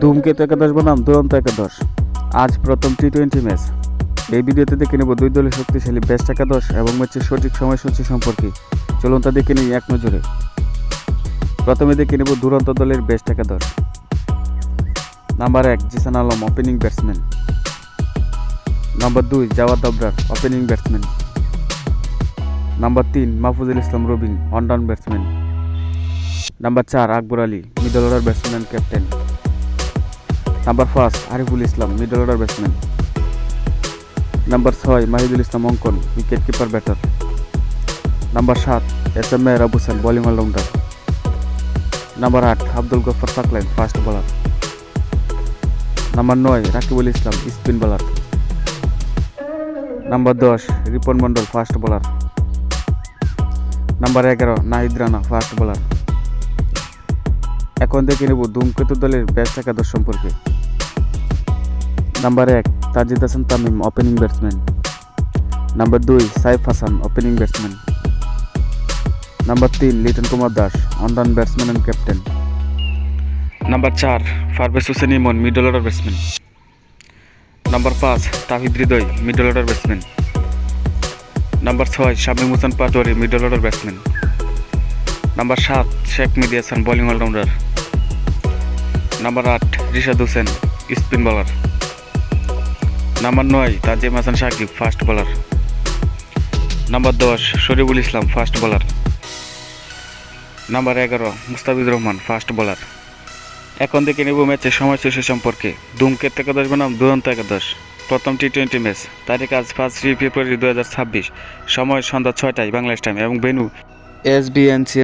ধূমকেতু একাদশ বনাম, দুরন্ত একাদশ। আজ প্রথম টি টোয়েন্টি ম্যাচ এই ভিডিওতে দেখে নেব দুই দলের শক্তিশালী বেস্ট একাদশ এবং ম্যাচের সঠিক সময়সূচি সম্পর্কে। চলুন তা দেখে নিই এক নজরে। প্রথমে দেখে নেব দুরন্ত দলের বেস্ট একাদশ। নাম্বার এক, Zisan Alam opening batsman number দুই, Jawad Abrar opening batsman number তিন, Mahfuzul Islam Robin on down batsman number চার, Akbar Ali middle order batsman captain number পাঁচ Ariful Islam middle order batsman number ছয়, Mahidul Islam Ankon wicket keeper batter number সাত S M এর আবুসান bowling allrounder number আট Abdul Gaffar Saqlain fast bowler number নয় Rakibul Islam spin bowler number দশ Ripon Mondal fast bowler number এগারো Nahid Rana fast bowler এখন দেখে নেব ধূমকেতু দলের বেস্ট একাদশ সম্পর্কে। নাম্বার এক, Tajid Hasan Tamim opening batsman number দুই, Saif Hasan opening batsman number তিন, Liton Kumar Das on down batsman and captain number চার Farvez Hossain Emon middle order batsman number পাঁচ, Tahid Hridoy middle order batsman number ছয়, Shamim Hossain Patwari middle order batsman number সাত, Sheikh Mehedi Hasan bowling allrounder number আট, Rishad Hossain, spin bowler number নয়, Tajim Hasan Sakib fast bowler number দশ, Shoriful Islam fast bowler number এগারো, Mustafizur Rahman fast bowler এখন দেখে নেব ম্যাচের সময়সূচি সম্পর্কে। ধূমকেত একাদশ বনাম, দুরন্ত একাদশ। প্রথম টি টোয়েন্টি ম্যাচ তারিখ আজ পাঁচ ফেব্রুয়ারি দু হাজার ছাব্বিশ। সময় সন্ধ্যা ছয়টায় বাংলাদেশ টাইম এবং venue S B N BNC